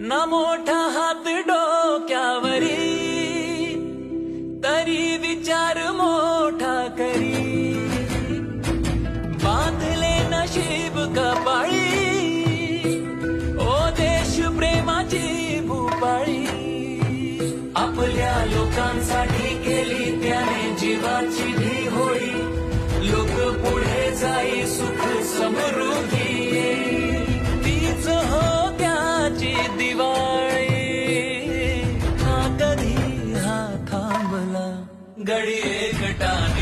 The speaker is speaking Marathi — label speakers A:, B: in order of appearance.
A: ना मोठा हात डोक्यावरी तरी विचार मोठा करी. बांधले नशीब कपाळी ओ देश प्रेमाची भूपाळी. आपल्या लोकांसाठी केली त्याने जीवाची घड़ी एक टान